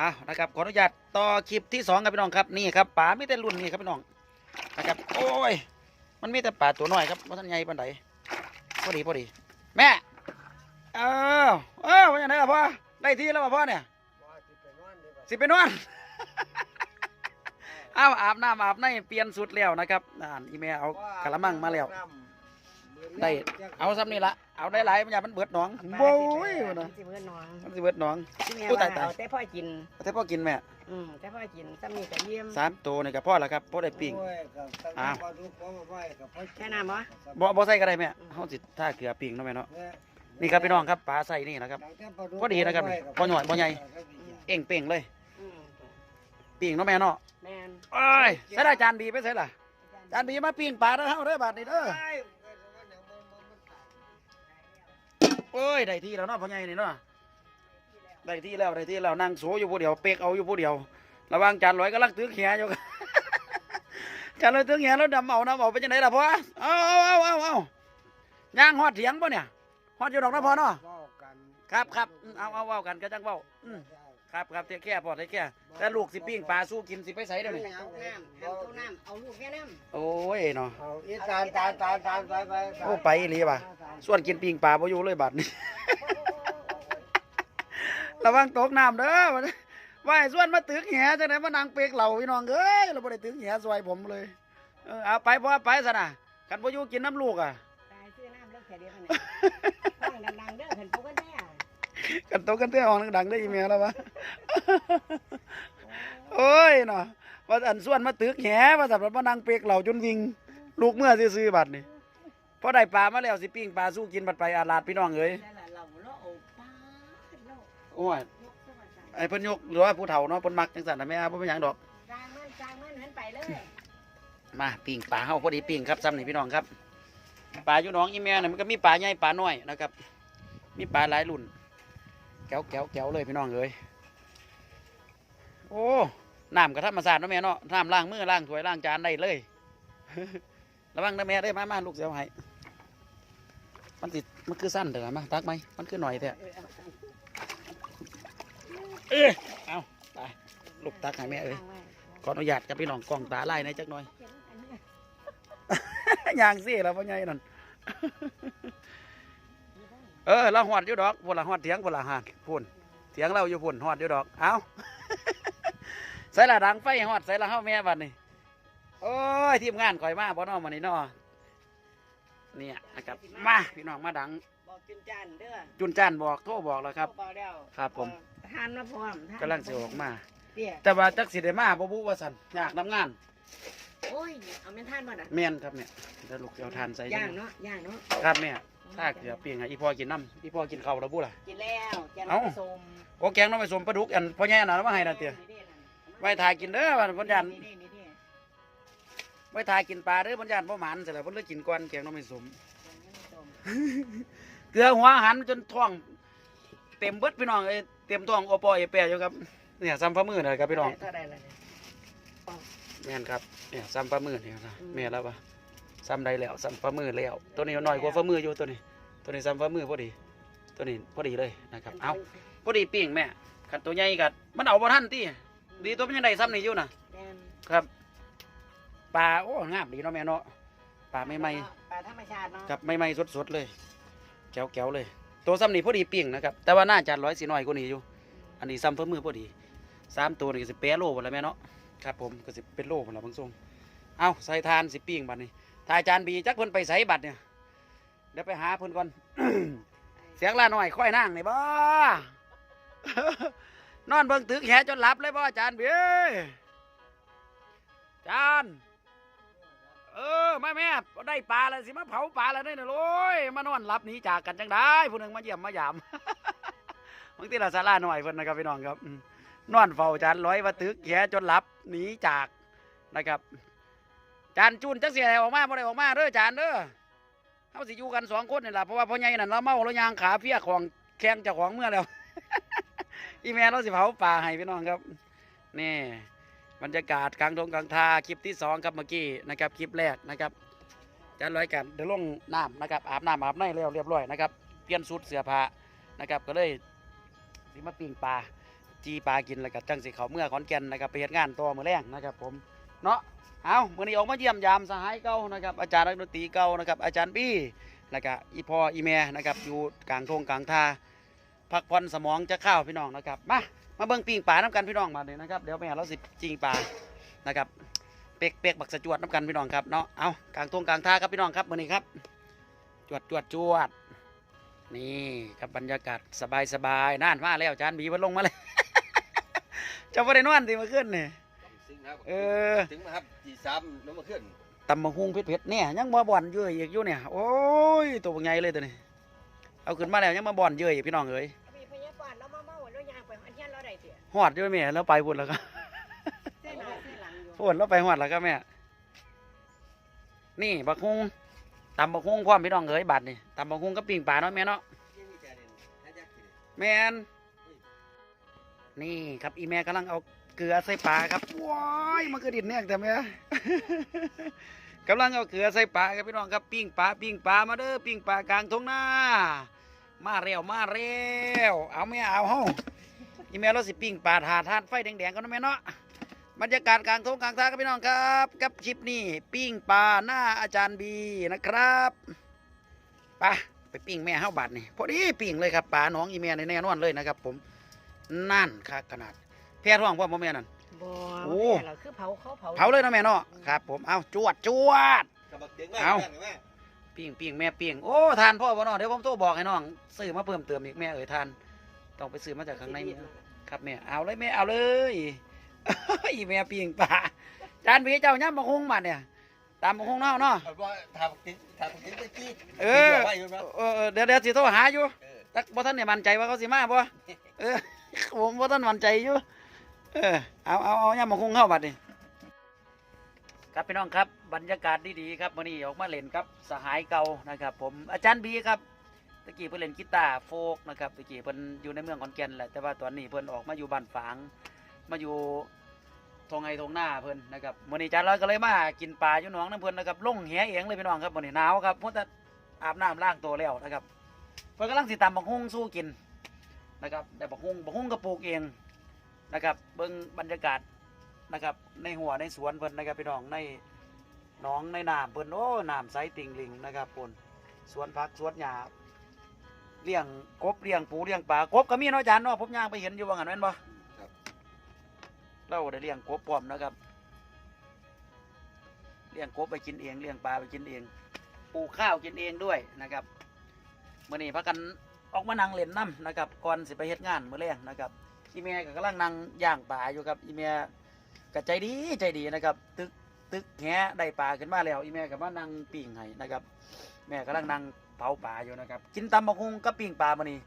อะนะครับขออนุญาตต่อคลิปที่สองครับพี่น้องครับนี่ครับป่าไม่แต่รุ่นนี่ครับพี่น้องนะครับโอ้ยมันมีแต่ป่าตัวน้อยครับว่าท่านใหญ่ปานใดพอดีพอดี แม่เออเออว่าอย่างไรล่ะพ่อได้ที่แล้วป่ะพ่อเนี่ยสิไปนอนอ้าวอาบน้ำอาบในเปลี่ยนสุดแล้วนะครับอ่านอีเมลเอากระมังมาแล้ว ได้เอาซ้ำนี่ละเอาได้หลายมันอย่ามันเบิดหนองโว้ยนะสิเมื่อน้องมันสิเบิดหนองที่แม่อู้ว่าตายตายเอาแต่พ่อกินแต่พ่อกินแม่อืมแต่พ่อกินซ้ำนี่ก็เยี่ยมสามตัวนี่กับพ่อแล้วครับพ่อได้ปิ้งอ้าวแค่น้ำวะบ่บ่ใส่ก็ได้แม่เฮาสิท่าเกลือปิ้งเนาะแม่เนาะนี่ครับพี่น้องครับปลาใส่นี่นะครับพอดีนะครับบ่หน่อยบ่ใหญ่เอ่งเป่งเลยอืมปิ้งเนาะแม่เนาะแม่นเอ้ยใส่ได้จานบีไปใส่ล่ะจานบีมาปิ้งปลาเด้อเฮาเด้อบาดนี้เด้อ โอ้ยได้ที่แล้วเนาะพ่อใหญ่นี่เนาะได้ที่แล้วได้ที่แล้วนั่งโสอยู่ผู้เดียวเปกเอาอยู่ผู้เดียว ระวังจานลอยก็ลักตื้อแหอยู่จานลอยตื้อแหแล้วดำเอาน้ำเอาไปจังไหนล่ะพ่อเอาเอาเอาเอาอาย่างหอดเถียงปะเนี่ยหอดอยู่ดอกนะพ่อเนาะครับครับเอาเอาเอากันก็จังเบ้าอืม ครับครับเทียแค่พอเทียแค่แต่ลูกสิปิ้งปลาสู้กินสิไปใส่เดี๋ยวนี้เอาน้ำเอาตู้น้ำเอาลูกแม่น้ำโอ้ยเนาะเอาอีตานตานตานตานไปไปโอ้ไปอีหลีว่ะส่วนกินปิ้งปลาบ่อยู่เลยบัดนี้ระวังตกน้ำเด้อบัดนี้ว่าให้ส่วนมาตึกแหจังไหนมานั่งเปกเหล่าพี่น้องเอ้ยเราบ่ได้ตึกแหซอยผมเลยเออเอาไปพ่อไปซะนะกันบ่อยู่กินน้ำลูกอะตายซื้อน้ำเลิกแค่เดียวเท่านั้น กันตกกันเต้ห้องดังๆได้อีเมลแล้ววะโอ้ยเนาะว่าอันส่วนมาตึกแหว่าสำหรับมานั่งเปกเหล่าจนวิ่งลูกเมื่อซื้อๆบัดนี่พอได้ปลามาแล้วสิปิ้งปลาสู้กินบัดไปอาลาดพี่น้องเอ้ยแต่ละเราเราเอาปลาเราโอ้ยยกสวัสดิ์ไอ้เพิ่นยกหรือว่าผู้เฒ่าเนาะเพิ่นมักจังซั่นน่ะแม่บ่เป็นหยังดอกจางมันจางมันหันไปเลยมาปิ้งปลาเฮาพอดีปิ้งครับซ้ำนี่พี่น้องครับปลาอยู่หน้องอีแม่น่ะมันก็มีปลาใหญ่ปลาน้อยนะครับ มีปลาหลายรุ่น แก้วแก้วแก้วเลยพี่น้องเอ้ยโอ้น้ำกับธรรมาสตร์เนาะแม่เนาะน้ำล้างมือล้างถ้วยล้างจานได้เลยระวังนะแม่ได้มามาลูกเสียวให้มันติดมันคือสั้นเด้อมาตักไหมมันคือหน่อยแท้เอ้ยเอาไปลูกตักให้แม่เอ้ยขออนุญาตกับพี่น้องกล้องตาไล่ในอยจักหน่อยอย่างสิแล้วพ่อใหญ่นั่น เออเราหอดอยู่ดอกพุ่นละหอดเถียงพุ่นละหาดพุ่นเถียงเราอยู่พุ่นหอดอยู่ดอกเอาใส่ละดังไฟหอดใส่ละเฮาแม่บัดนี้โอ้ยทีมงานข่อยมาบ่เนอมานี่เนอเนี่ยนะครับมาพี่น้องมาดังบอกจุนจันเด้อจุนจ้านบอกโทรบอกแล้วครับเบาแล้วครับผมทานมาพร้อมทานกำลังสิออกมาเตี้ยแต่ว่าจักสิได้มาบ่บุว่าซั่นยากนํงานโอ้ยเอาแม่นทานบ่น่ะแม่นครับเนี่ยเดี๋ยวลูกสิเอาทานใส่ย่างเนาะย่างเนาะครับแม่ ถ้าเกลือเปียงให้อีพ่อกินน้ำอีพ่อกินข้าวแล้วบุล่ะ กินแล้วแกงเอ้าส้มโอ้แกงน้องไปสมปลาดุกอันพ่อแย่น่ะมาให้นั่นเตี้ยไว้ทายกินเด้อวันพ่อยันนี่นี่นี่ไว้ทายกินปลาเด้อพ่อยันพ่อหมันเสร็จแล้วพ่อเลยกินก่อนแกงน้องไปสมส้มเกลือหัวหันจนท้อง เต็มเบิดพี่น้องเอ้ยเต็มท้องโอปอเอแปะอยู่ครับเนี่ยซ้ำฝ่ามือเลยครับพี่น้องเท่าใดล่ะเนี่ย แม่นครับเนี่ยซ้ำฝ่ามือเนี่ยนะแม่นแล้วปะ ซ้ำได้แล้วซ้ำฝ่ามือแล้ว ตัวนี้น้อยกว่าฝ่ามืออยู่ตัวนี้ ตัวนี้ซ้ำฝ่ามือพอดี ตัวนี้พอดีเลยนะครับ เอาพอดีปิ้งแม่ขันตัวใหญ่กัดมันเอาบ่ทันตีดีตัวมันยังได้ซ้ำนี่อยู่นะแม่นครับปลาโอ้งามดีเนาะแม่เนาะปลาไม่ไหมปลาธรรมชาติเนาะครับไม่ไหมสดๆเลยแก้วแก้วๆเลย ตัวซ้ำนี่พอดีปิ้งนะครับ แต่ว่าน่าจะร้อยสีน้อยกว่านี้อยู่ อันนี้ซ้ำเพิ่มมือพอดีสามตัวนี่ก็สิแปะโลหมดแล้วแม่เนาะครับผมก็สิเป็นโลหมดแล้วบางทรงเอาใส่ทานสิปิ้งบัดนี้ ถ้าอาจารย์บีจักเพิ่นไปใส่บัดเนี่ยเดี๋ยวไปหาเพิ่นก่อน เสียงลาหน่อยค่อยนั่งนี่บ่ นอนเบิ่งตึกแหจนหลับเลยบ่อาจารย์บ้ยอาจารย์เออมาแม่ได้ปลาแล้วสิมาเผาปลาแล้วได้น่ะโอ้ยมานอนหลับหนีจากกันจังได้ผู้หนึ่งมาเยี่ยมมายามบางทีเราสาราหน่อยเพิ่นนะครับพี่น้องครับนอนเฝ้าอาจารย์ร้อยว่าตึกแหจนหลับหนีจากนะครับ จารย์จูนจักเสียอะไรออกมาบ่ได้ออกมาเด้ออจารย์เด้อเฮาสิอยู่กันสองคนนี่ล่ะเพราะว่าพ่อใหญ่นั่นเราเมาเรายางขาเพียของแข้งเจ้าของเมื่อแล้ว อีแม่เราสิเผาป่าให้พี่น้องครับนี่บรรยากาศกลางทงกลางทาคลิปที่สองครับเมื่อกี้นะครับคลิปแรกนะครับจานร้อยกันเดี๋ยวลงน้ำนะครับอาบน้ำอาบในแล้วเรียบร้อยนะครับเปลี่ยนชุดเสื้อผ้านะครับก็เลยสิมาปิ้งปลาจีปลากินแล้วก็จังสิเขาเมื่อขอนแก่นนะครับไปเฮ็ดงานต่อมือแรงนะครับผม เนาะเอามื้อนี้ออกมาเยี่ยมยามสหายเก่านะครับอาจารย์นักดนตรีเก่านะครับอาจารย์บี้แล้วก็อีพ่ออีแม่นะครับอยู่กลางทงกลางทาพักผ่อนสมองจะเข้าวพี่น้องนะครับมามาเบิ่งปิงปลาน้ำกันพี่น้องมาเลยนะครับเดี๋ยวแม่เราสิจิงปลานะครับเป็กเป็กบักสะจวดน้ำกันพี่น้องครับเนาะเอากลางทงกลางทาครับพี่น้องครับมื้อนี้ครับจวดจวดจวดนี่ครับบรรยากาศสบายสบายน่านมาแล้วอาจารย์บีมันลงมาเลยจะไ่ได้นอนตีมาขึ้นเนี่ ถึงครับเออ ถึงนะครับที่สามน้ำมาขึ้นตำบักฮุงเผ็ดๆเนี่ยยังมาบ่อนเยอะอีกอยู่เนี่ยโอ้ยตัวบักใหญ่เลยตัวนี้เอาขึ้นมาแล้วยังมาบ่อนเยอะอีกพี่น้องเอ้ยมีพยาบาลแล้วมาเมาแล้วยางไปอันเทียนเราได้เสียหอดด้วยแม่แล้วไปพุ่นแล้วก็เส้นหน้าเส้นหลังอยู่พุ่นแล้วไปหอดแล้วก็แม่นี่บักฮุงตำบักฮุงพร้อมพี่น้องเอ้ยบัดนี่ตำบักฮุงกับปิ้งปลาเนาะแม่เนาะที่มีแต่เด่นถ้าจะกินแมนนี่ครับอีแม่กำลังเอา เกลือใส่ปลาครับว้ายมันก็ดินแน่แต่แม่กำลังเอาเกลือใส่ปลาครับพี่น้องครับปิ้งปลาปิ้งปลามาเด้อปิ้งปลากลางทุ่งนามาเร็วมาเร็วเอาแม่เอาเฮาอีแม่เราสิปิ้งปลาถาดทานไฟแดงๆกันนะแม่เนาะบรรยากาศกลางทุ่งกลางทางครับพี่น้องครับกับชิปนี่ปิ้งปลาหน้าอาจารย์บีนะครับไปไปปิ้งแม่เฮาบาดนี่พอดีปิ้งเลยครับปลาหน้องอีแม่ในแน่นอนเลยนะครับ ผมนั่นคักขนาด แพ้ท้องพ่อพ่อแม่นั่น บ่โอ้เราคือเผาเขาเผาเผาเลยเนาะแม่เนาะครับผมเอาจวดจวดกระบักเตียงมากเอาแม่งแม่ปิ้งปิ้งแม่ปิ้งโอ้ทานพ่อบ่เนาะเดี๋ยวผมโทรบอกให้น้องซื้อมาเพิ่มเติมอีกแม่เอ๋ยทานต้องไปซื้อมาจากข้างใน ครับแม่เอาเลยแม่เอาเลย อีแม่ปิ้งปลาจานพี่เจ้าย่ำมะฮุงมาเนี่ยตามมะฮุงเนาะเนาะเอาว่าทำกินทำกินได้กี่เออไว้อยู่ครับเออเออเดี๋ยวเดี๋ยวสิโทรหาอยู่ เออ ตักบ่ท่านเนี่ยมั่นใจว่าเขาสิมาบ่ เออ ผมบ่ท่านมั่นใจอยู่ เออเอาเอาเอาย่ำมะฮุงเข้าบัดนี่ครับพี่น้องครับบรรยากาศดีๆครับวันนี้ออกมาเล่นครับสหายเก่านะครับ ผมอาจารย์บีครับตะกี้เพิ่นเล่นกีตาร์โฟกนะครับตะกี้เพิ่นอยู่ในเมืองขอนแก่นแหละแต่ว่าตอนนี้เพิ่นออกมาอยู่บ้านฝาง มาอยู่ทงไงทงหน้าเพิ่นนะครับมื้อนี้จานร้อยก็เลยมากินปลาอยู่หนองน้ำเพิ่นนะครับลงแหเองเลยพี่น้องครับมื้อนี้หนาวครับเพิ่นจะอาบน้ำล้างตัวแล้วนะครับเพิ่นกำลังสิตำบักฮุ่งสู้กินนะครับได้บักฮุ่งบักฮุ่งก็ปลูกเอง นะครับ เบิ่งบรรยากาศนะครับ ในหัวในสวนเพิ่นนะครับพี่น้องในหนองในน้ำเพิ่นโอ้น้ำใสติ่งลิงนะครับเพิ่นสวนผักสวนหญ้าเลี้ยงกบเลี้ยงปูเลี้ยงปลากบก็มีเนาะอาจารย์เนาะผมย่างไปเห็นอยู่ว่างั้นแม่นบ่ครับเราได้เลี้ยงกบพร้อมนะครับเลี้ยงกบไปกินเองเลี้ยงปลาไปกินเองปลูกข้าวกินเองด้วยนะครับมื่อนี้พักกันออกมานั่งเล่นน้ำนะครับก่อนสิไปเฮ็ดงานมื้อแรงนะครับ อีเมียก็กำลังนั่งย่างปลาอยู่ครับอีเมียก็ใจดีใจดีนะครับ ตึกตึกแหได้ปลาขึ้นมาแล้ว อีเมียก็มานั่งปิ้งให้นะครับ แม่กำลังนั่งเผาปลาอยู่นะครับ กินตำบักฮุงกับปิ้งปลามานี่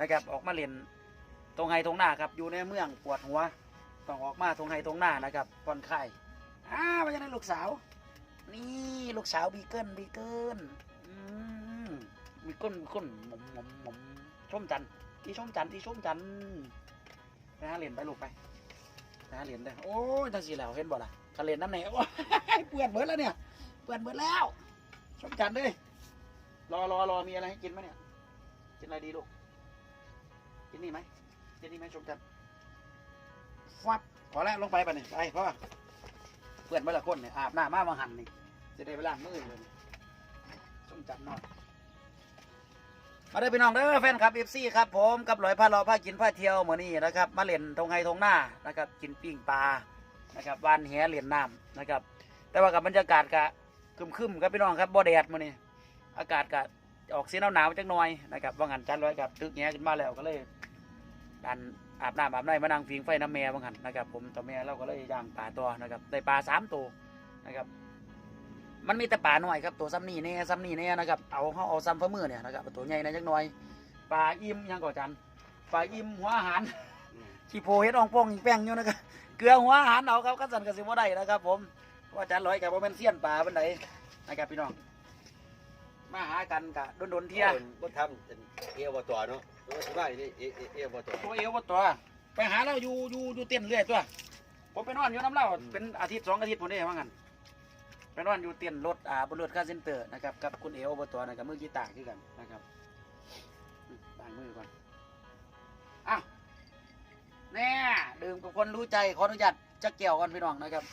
นะครับ ออกมาเล่นตรงไฮตรงหน้าครับอยู่ในเมืองปวดหัวต้องออกมาตรงไฮตรงหน้านะครับผ่อนคลายอ้าวว่าจะได้ลูกสาว นี่ลูกสาวบีเกิลบีเกิลอืมมีก้นมีเก้นหมมหมมหมมชมจันที่ชมจันที่ชมจัน ไปหาเหรียญไปลูกไปไปหาเหรียญได้โอ้ยจังสีแล้วเห็นบ่ล่ะเขาเหรียญน้ำไหนโอ้ยเปื่อนเบิดแล้วเนี่ยเปื่อนเบิดแล้วชมจันทร์เลยรอรอรอมีอะไรให้กินไหมเนี่ยกินอะไรดีลูกกินนี่ไหมกินนี่ไหมชมจันฟับพอแล้วลงไปป่ะนี่ไปพ่อเพื่อนเมื่อละคนเนี่ยอาบหน้ำมามาหันนี่จะได้ไปล้างมือเลยชมจันทร์นอน มาเด้อพี่น้องเด้อแฟนคลับเอฟซีครับผมกับลอยผ้าราผ้ากินผ้าเที่ยวเหมือนนี่นะครับมาเล่นทงไฮทงหน้านะครับกินปิ้งปลานะครับวานแหเหรียญน้ำนะครับ แต่ว่ากับบรรยากาศกะคึมคึมครับพี่น้องครับบ่แดดมือนี้อากาศก็ออกสีหนาวหนาวๆจักหน่อยนะครับว่างันจันร้อยกับตึกแงขึ้นมาแล้วก็เลยดันอาบน้ำอาบน้ำมานั่งฟิงไฟน้ำแม่บางหันนะครับ ผมต่อแม่เราก็เลยย่างปลาตัวนะครับได้ปลาสามตัวนะครับ มันมีแต่ปลาหน่อยครับตัวซ้ำนี่แน่ซ้ำนี่แน่นะครับเอาเขาเอาซ้ำฝ่ามือเนี่ยนะครับตัวใหญ่นะจักหน่อยปลาอิ่มยังก่อจันปลาอิ่มหัวอาหารขี้โพเฮ็ดอ่องโป่งอีแป้งอยู่นะครับเกลือหัวอาหารเอาครับก็สั่นกระสิบ่ได้นะครับ ผมว่าอาจารย์ร้อยกับว่าเป็นเสี้ยนป่าเป็นไดนะครับพี่น้องมาหากันกะโดนโดนๆเที่ยบ่ทำเป็นเอวบ่ตัวเนาะตัวสิว่านี่เอเอเอวบ่ตัวตัวเอวว่าตัวไปหาเราอยู่อยู่อยู่เต้นเรื่อยตัวผมไปนอนอยู่น้ำเล่าเป็นอาทิตย์สองอาทิตย์ผมได้ว่างั้นไป นอนอยู่เต้นรถอ่าบนรถคาเซนเตอร์นะครับกับคุณเอวว่าตัวนะครับมือกีตาร์คือกันนะครับอืมล้างมือก่อนอ้าวแน่ดื่มกับคนรู้ใจขออนุญาตจะเกี่ยวกันพี่น้องนะครับ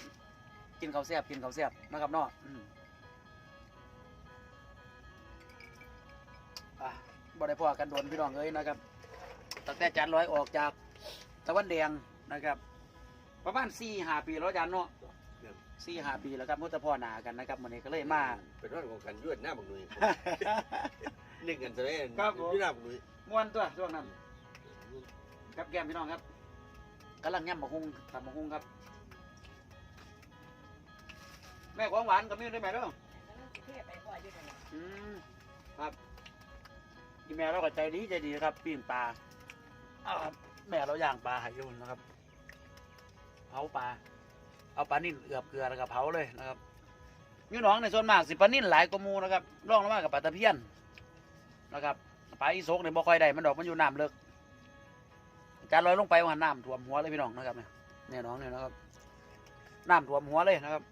กินข้าวแซ่บกินข้าวแซ่บนะครับนาะอืมอะบ่ได้พอกันโดนพี่น้องเอ้ยนะครับตั้งแต่จานร้อยออกจากตะวันแดงนะครับ ประมาณสี่ห้าปีแล้วจานเนาะ สี่ห้าปีแล้วครับมุตพ่อหนากันนะครับวันนี้ก็เลยมา เป็นวันของกันยวดหน้าบักหนุ่ยหนึ่งกันซะเลยครับผมอยู่หน้าบักหนุ่ยม้วนตัวช่วงนั้นครับแก้มพี่น้องครับกำลังย่ำบะฮุงตับบะฮุงครับ แม่ของหวานกับนี่ได้ไหมเด้อเทไปพ่ออยู่ตรงนั้นอืมครับอีแม่เราก็ใจดีใจดีนะครับปิ้งปลาอ้าวแม่เราย่างปลาให้อยุ่นนะครับเผาปลา เอาปลานิ่นเอือบเกลือแล้วก็เผาเลยนะครับอยูหน้องในส่วนมากสิปลานิ่นหลายกว่ามูนะครับร่องลงมากับปลาตะเพียนนะครับปลาอีโซกเนี่ยบ่ค่อยได้มันดอกมันอยู่น้ำเลิกจานลอยลงไปว่าน้ำท่วมหัวเลยพี่น้องนะครับเนี่ยเนี่ยน้องเนี่ยนะครับน้ำท่วมหัวเลยนะครับ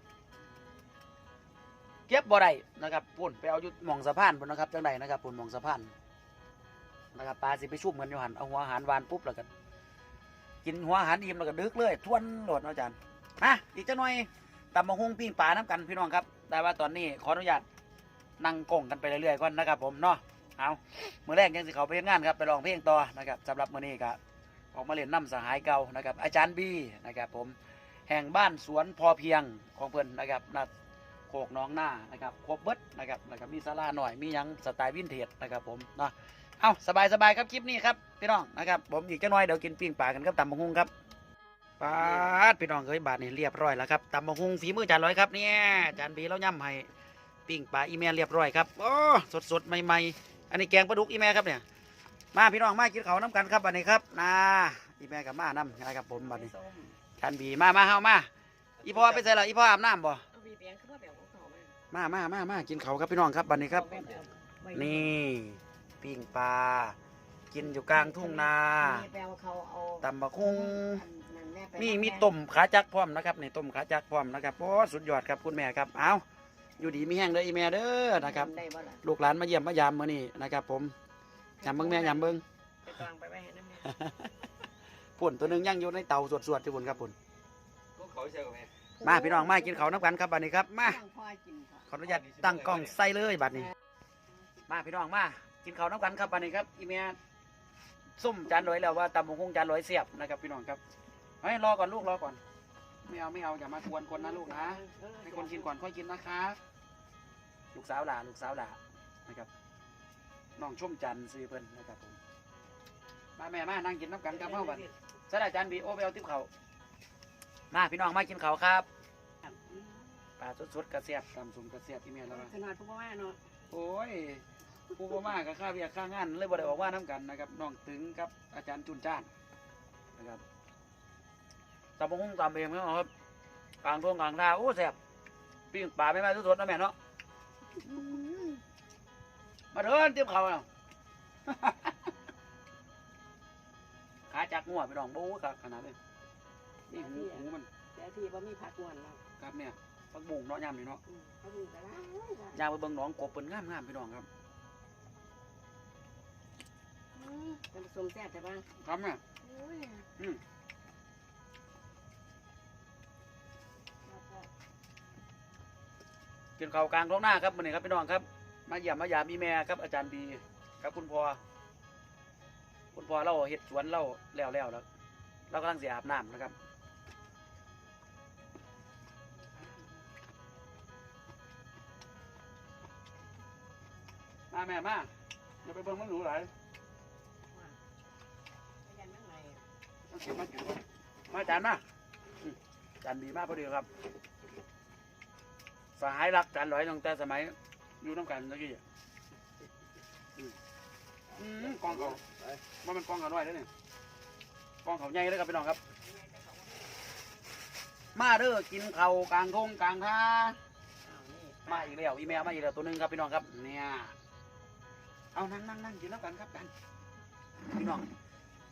เก็บบ่ได้นะครับปุ่นไปเอาอยู่หมองสะพานปุ่นนะครับจังใดนะครับปุ่นหมองสะพานนะครับปลาสิไปชุบกันอยู่หันเอาหัวอาหารวานปุ๊บแล้วกันกินหัวอาหารอิ่มแล้วก็ดึกเลยทวนโหลดนะอาจารย์ มาอีกจังหน่อยตำมะฮุงปิ้งปลาน้ำกันพี่น้องครับ แต่ว่าตอนนี้ขออนุญาตนั่งกงกันไปเรื่อยๆก่อนนะครับผมเนาะเอาเมื่อแรกยังสิเขาไปเฮ็ดงานครับไปร้องเพลงต่อนะครับสำหรับมื้อนี้ก็ออกมาเล่นน้ำสหายเก่านะครับ อาจารย์บีนะครับผมแห่งบ้านสวนพอเพียงของเพิ่อนนะครับนัดโคกน้องหน้านะครับครบเบิดนะครับแล้วก็มีศาลาหน่อยมียังสไตล์วินเทจนะครับผมเนาะเอาสบายๆครับคลิปนี้ครับพี่น้องนะครับผมอีกจะน้อยเดี๋ยวกินปิ้งปลากันครับตำบักฮุงครับ ปาดพี่น้องเคยบาทนี่เรียบร้อยแล้วครับตำบักฮุงฝีมือจานร้อยครับเนี่ยจานบีแล้วย่ำให้ปิ้งปลาอีเมลเรียบร้อยครับโอ้สดสดๆใหม่ๆอันนี้แกงปลาดุกอีเมลครับเนี่ยมาพี่น้องมากินข้าวน้ำกันครับบัดนี้ครับนะอีเมลกับมาน้ำนะครับผมบัดนี้ส้มจานบีมามาเฮามาอีพ่อไปใส่ละอีพ่ออาบน้ำบ่เอาบีเปียงคือว่าแบบของเขามามามามามากินเขาวครับพี่น้องครับบัดนี้ครับเอาไปเอาไว้นี่ปิ้งปลากินอยู่กลางทุ่งนานี่ไปเอาเขาเอาตำบักหุ่งนั่นแไปมีมีต้มขาจักพร้อมนะครับนี่ต้มขาจักพร้อมนะครับโอ้สุดยอดครับคุณแม่ครับเอาอยู่ดีมีแห้งเลยอีแม่เด้อนะครับได้บ่ล่ะลูกหลานมาเยี่ยมมายามมื้อนี้นะครับ ผมยามเบิ่งแม่ยามเบิ่งไปตองไปไว้ให้น้ำแม่ปุ่นตัวหนึงย่างอยู่ในเตาสวดๆที่ปุ่นครับปุ่นพวกเขาใช่ไหมมาพี่น้องมากินข้าวน้ำกันครับบัดนี้ครับมาตั้งพ่อกินค่ะขออนุญาตตั้งกล้องใส่เลยบัดนี้ มาพี่น้องมากินข้าวน้ำกันครับบัดนี้ครับอีเมียส้มจานร้อยแล้วว่าตำบักหุ่งจานร้อยเสียบนะครับพี่น้องครับ เฮ้ยรอก่อนลูกรอก่อน ไม่เอาไม่เอาอย่ามากวนคนนะลูกนะ ให้คนกินก่อนค่อยกินนะครับลูกสาวหล่าลูกสาวหล่านะครับน้องชุ่มจันทร์ซื้อเพิ่นนะครับผมมาแม่มานั่งกินน้ำกันครับเมื่อวันสดาจานบีโอไปเอาติ๊บเขาวมาพี่น้องมากินข้าวครับปลาสดๆกระเสียบตำสุ่มกระเสียบพี่เมียแล้วว่าขนาดพวกว่าเนาะโอ้ยผู้บ่มากกับค่าเวียกค่างานเลยบ่ได้ออกว่าน้ำกันนะครับน้องตึงครับอาจารย์จุนจ้านนะครับ ตำบงหุ้งตำเองครับกลางทุ่งกลางนาโอ้แซ่บปิ้งปลาไม่มาสดๆนะแม่เนาะอื้อมาเดินเตรียมเขาวแล้วขาจักงัวไปน้องโบ้ครับขนาดเลยนี่หูหูมันแต่ที่ว่ามีผักงวนเนาะครับเนี่ยปักบุ้งเนาะยามนี่เนาะอืมเขาดูแต่ละยามไปเบิ่งหนองกบเปิ้นงามๆพี่น้องครับเป็นผสมแซ่บใช่ปะครับเนี่ยโอ้ยอืม กินข้าวกลางท้องหน้าครับมื้อนี้ครับพี่น้องครับ มาเยี่ยมมายามอีแม่ครับ อาจารย์บีครับคุณพ่อคุณพ่อเราเฮ็ดสวนเราแล้วแล้วแล้วเรากำลังสิอาบน้ำนะครับมาแม่มาอย่าไปเบิ่งมันหรูหลายยันนั่งในมากินมากินมาอาจารย์มาอืมอาจารย์บีมากพอดีครับ สหายรักกันร้อยตั้งแต่สมัยอยู่น้ำกันตะกี้อะอืมอืมกองเขาว่ามันกองเขาน้อยแล้วเนี่ยกองเขาใหญ่เลยครับพี่น้องครับ มาเด้อกินเขาวกลางทงกลางท่ามาอีกแล้วอีแมวมาอีกแล้วตัวหนึงครับพี่น้องครับ เนี่ยเอานั่งนั่งนั่งกินน้ำกันครับกันพี่น้อง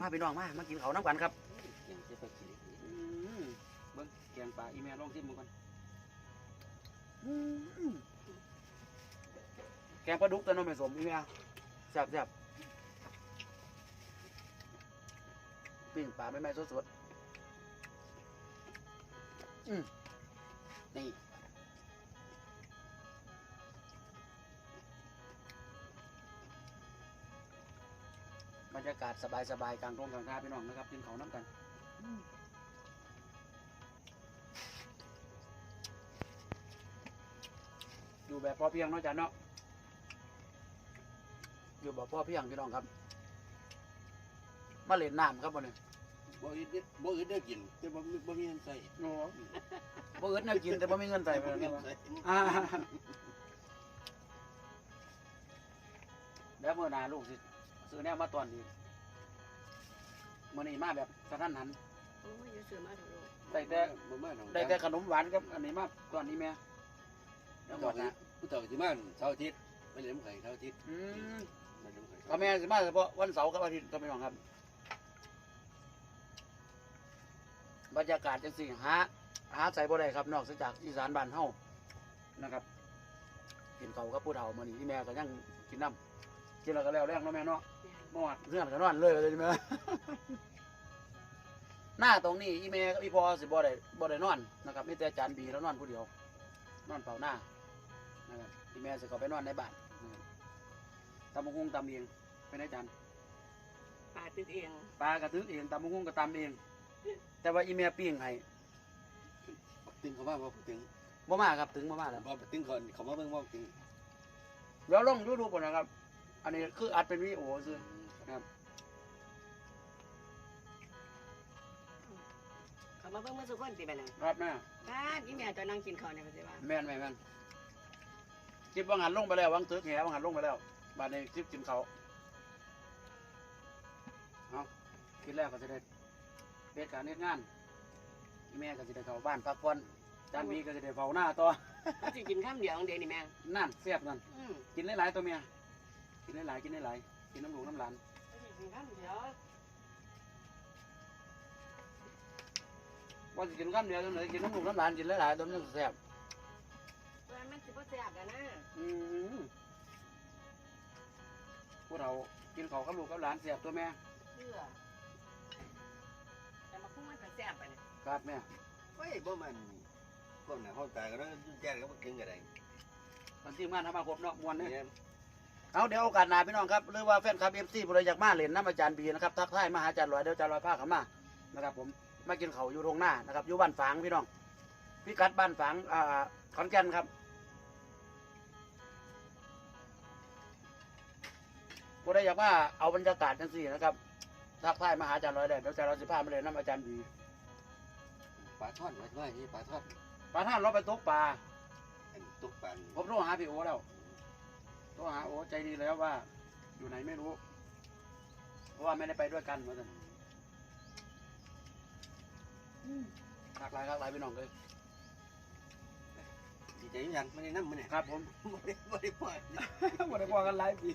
มาพี่น้องมามากินเขาวน้ำกันครับ ยังจะไปกินอืมเบิ้งแกงปลาอีเมลลองชิมมันก่อน แกงปลาดุกแต่น้องไม่สมอีเมลแซ่บแซ่บปิ้งปลาไม่ไม่สดๆอืมนี่บรรยากาศสบายๆกลางตรงกลางท่าพี่น้องนะครับกินเขาน้ำกัน อยู่แบบพอเพียงเนาะจ๊ะเนาะอยู่แบบพอเพียงพี่น้องครับมาเล่นน้ำครับวันนี้บ่อึดเด้อบ่อึดได้อกิน แต่บ่มีบ่มีเงินใส่โอ้บ่อึดแนวกินแต่บ่มีเงินใส่ไปบ่มีแล้วเงินนะใส่อ่าแล้วเมื่อหนาลูกสิซื้อแนวมาตอนนี้มื่อนี้มาแบบกระทันหัน โอ้ยอย่าซื้อมาเถอะลูกได้แต่ บ่มาทางได้แต่ขนมหวานกับอันนี้มาตอนนี้แม่ แล้ผู้วหมเฒ่าดสินะผู้เฒ่าสิมาเสาร์อาทิตย์ไปเลี้ยงไข่เสาร์อาทิตย์อืมมาเลี้ยงไข่ก็แม่สิมาเฉพาะวันเสาร์กับอาทิตย์ก็ไม่น้องครับ บรรยากาศจังสี่หาหาใส่บ่ได้ครับ นอกจากอีสานบ้านเฮานะครับกินเขาวกับผู้เฒ่ามื้อนี้ที่แม่ก็ยังกินน้ำกินแล้วก็แล้วแรงเนาะแม่เนาะแม่นเมื่อวานเพื่อนก็นอนเลยเลยใช่ไหม หน้าตรงนี้อีเมกับอีพอสิบ่ได้บ่ได้นอนนะครับมีแต่อาจารย์บีแล้วนอนผู้เดียว นอนเฝ้าหน้า นะครับอีเมสิเขาไปนอนในบ้านนะครับตำมะฮุงตำเองเป็นอาจารย์ปลาตึกเองปลากระทึกเองตำมะฮุงก็ตำเอง แต่ว่าอีเมปิ้งให้บักตึงเขามาบ่บักตึงบ่มาครับถึงบ่มาแล้วบ่บักตึงเขาเขามาเบิ่งบ่บักตึงเดี๋ยวลงยูทูบก่อนนะครับ อันนี้คืออัดเป็นวิดีโอซื่อนะครับเขามาเบิ่งมาสุกคนสิไปนั่งครับแม่บ้านอีแม่ตอนนั่งกินข้าวเนี่ยมันสิว่าแม่นแม่นแม่น คลิปว่างหันลงไปแล้ววางตึกแหวางหันลงไปแล้วบาดนี้คลิปกินเขาวเอาคิดแล้วก็จะได้เบ็ดการเฮ็ดงานอีแม่ก็จะได้เข้าบ้านพักผ่อนจานบีก็จะได้เฝ้าหน้าต่อเขาสิกินข้ามเดียวของเดี๋ยวนี่แม่นั่นเสียบนั่นอืมกินหลายๆตัวเมียกินหลายๆกินหลายๆกินน้ำหลวงน้ำหลานเขาสิกินข้ามเดียวว่าจะกินข้ามเดียวตัวไหนกินน้ำหลวงน้ำหลานกินหลายๆตัวมันแซ่บว่ามัน สิบ่แซ่บกันนะอืมพวกเรากินข้าวกับลูกกับหลานแซ่บตัวแม่เชื่อแต่มาคุ้งมันก็แซ่บไปเนี่ยครับแม่เฮ้ยบ่มันคนน่ะห้องตายก็ได้แจ้งก็บ่กินก็ได้มันทีมงานทำมาครบเนาะมวนเนี่ยเนี่ย เอาเดี๋ยวโอกาสหน้าพี่น้องครับหรือว่าแฟนคลับเอฟซีผู้ใดอยากมาเล่นน้ำอาจารย์บีนะครับทักทายมาหาอาจารย์ลอยเดี๋ยวอาจารย์ลอยพาเขามานะครับ ผมมากินเขาวอยู่ตรงหน้านะครับอยู่บ้านฝางพี่น้องพิกัดบ้านฝางอ่าขอนแก่นครับ ผู้ใดอยากมาเอาบรรยากาศจังสี่นะครับทักทายมาหาอาจารย์ลอยได้เดี๋ยวอาจารย์ลอยสิพามาเล่นน้ำอาจารย์บีปลาทอดว่าว่านี่ปลาทอดปลาท่านเราไปตกปลาอันตุกปลาผมโทรหาพี่โอแล้วโทรหาโอใจดีแล้วว่า อยู่ไหนไม่รู้ เพราะว่าไม่ได้ไปด้วยกันเหมือนกันคักหลายคักหลายพี่น้องเลยดีใจยังไม่ได้นำมื้อนี่ครับผมบ่ได้บ่ได้ปล่อยบ่ได้พ่อกันหลายปี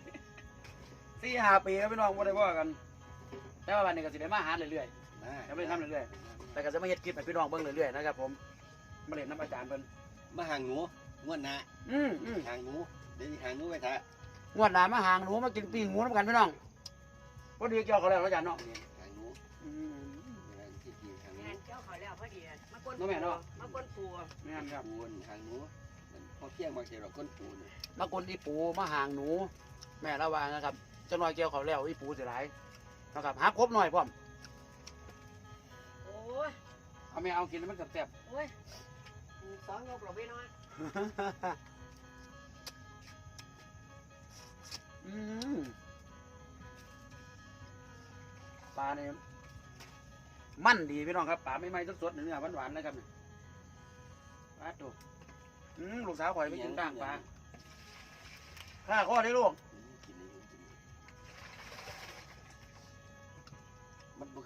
สี่ห้าปีแล้วพี่น้องบ่ได้พ่อกัน แต่ว่าวันนี้ก็สิได้มาหาเรื่อยนะยังไม่ได้ทำเรื่อยๆแต่ก็จะมาเฮ็ดคลิปให้พี่น้องเบิ่งเรื่อยๆนะครับผมมาเล่นน้ำอาจารย์เพิ่นมาหางหนูงวดหน้าอืมอืมหางหนูเดี๋ยวนี้หางหนูไว้ท่างวดหน้ามาหางหนูมากินปิ้งหมูน้ำกันพี่น้องพอดีเกี่ยวเขาแล้วอาจารย์เนาะเนี่ยหางหนูอืมเนี่ยที่กินหางหนูงานเจ้าเขาแล้วพอดีมากวนน้องแม่เนาะมากวนปูนี่นครับปูนหางหนูมันพอเพียงบางทีเราก้นปูนมากนอีปูมาหางหนู แม่ระวังนะครับ เจ้าน้อยเกี่ยวเขาแล้วอีปูเสียหลายนะครับหาครบหน่อยพร้อมโอ้ยเอาแม่เอากินให้มันแซ่บโอ้ยสองยกเราไปน้อยๆอืมปลาเนี่ยมั่นดีพี่น้องครับปลาไม่ไหม้สดๆเนื้อหวานๆนะครับเนี่ยปลาดูอืมลูกสาวข่อยไปกินก้างปลาข้าข้อได้ลูก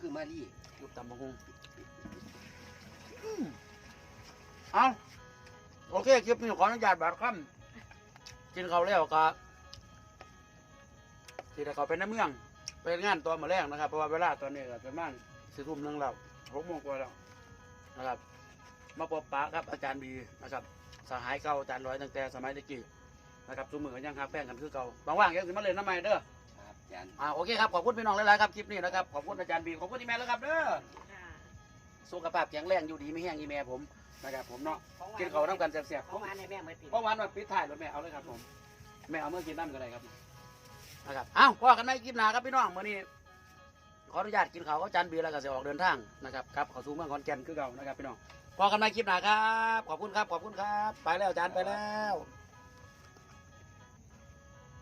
คือมาดียุบตำบักหุงเอาโอเคคลิปนี้ขออนุญาตบาดคำกินเขาแล้วก็ที่ได้เขาไปในเมืองไปงานตัวมาแรกนะครับ เพราะว่าเวลาตอนนี้ก็ประมาณสี่ทุ่มหนึงแล้วหกโมงกว่าแล้วนะครับ มาพบปะครับอาจารย์บีนะครับสหายเก่าอาจารย์ร้อยตั้งแต่สมัยตะกี้นะครับสมือยังหาแป้งกันคือเก่าบางว่างยังสิมาเล่นน้ำใหม่เด้อ จารย์อ่าโอเคครับขอบคุณพี่น้องหลายๆครับคลิปนี้นะครับขอบคุณอาจารย์บีขอบคุณที่แม่แล้วครับเด้อค่ะสุขภาพแข็งแรงอยู่ดีไม่แห้งอีแม่ผมนะครับผมเนาะของหวกินข้าวน้ำกันแซ่บๆของหวานให้แม่เหมือนปีเพราะวันมาปิดท้ายรถแม่เอาเลยครับผมแม่เอาเมื่อกินน้ำก็ได้ครับนะครับอ้าวพ่อกันไม่คลิปหนาครับพี่น้องมื่อนี้ขออนุญาตกินข้าวกับอาจารย์บีแล้วก็จะออกเดินทางนะครับครับเข้าสู่เมืองขอนแก่นคือเก่านะครับพี่น้องพอกันไม่คลิปหนาครับ ขอบคุณครับขอบคุณครับ ไปแล้วอาจารย์ไปแล้วค